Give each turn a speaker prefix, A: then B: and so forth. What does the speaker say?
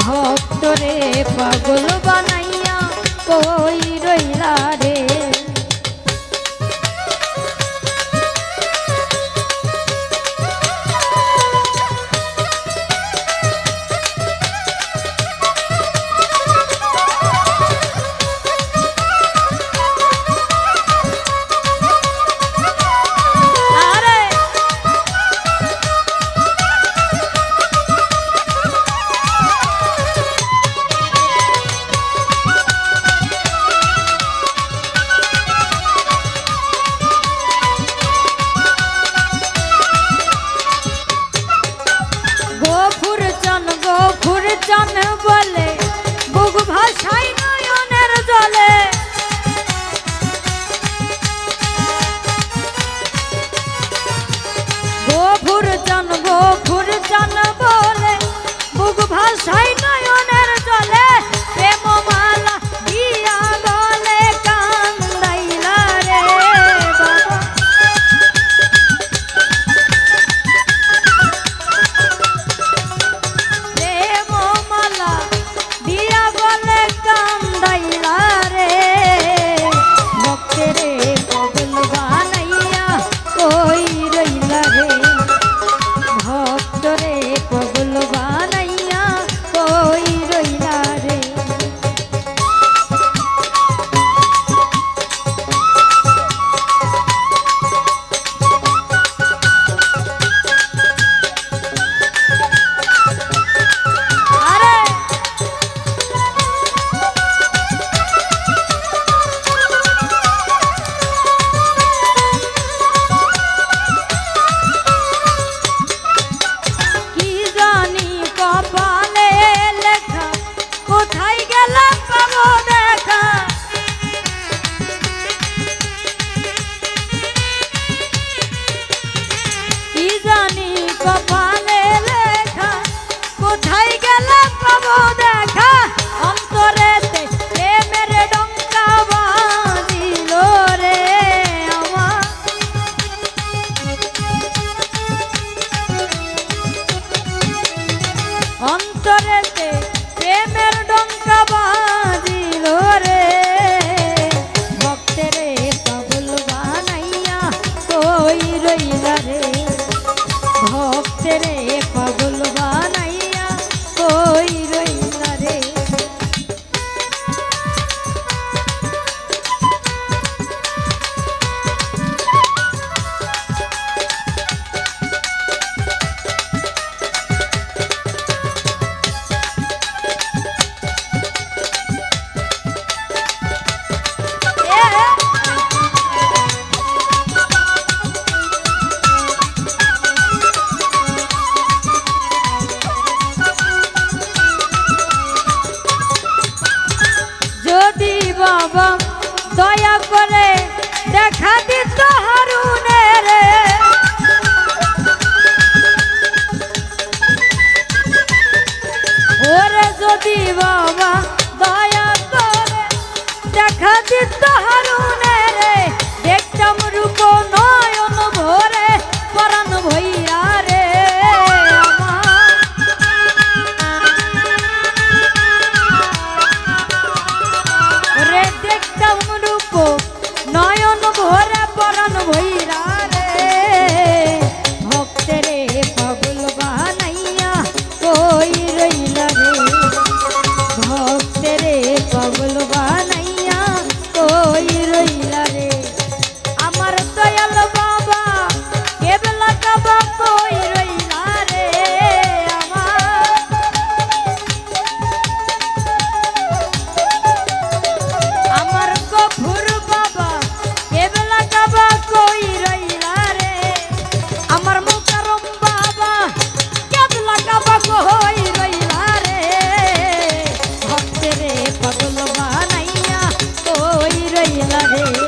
A: ভক্তরে পাগল যদি বাবা দয়া করে দেখা দিত দেখতাম রূপ নয়ন ভরে, পরাণ ভইয়া রে রে দেখতাম রূপ নয়ন ভরে, পরাণ রে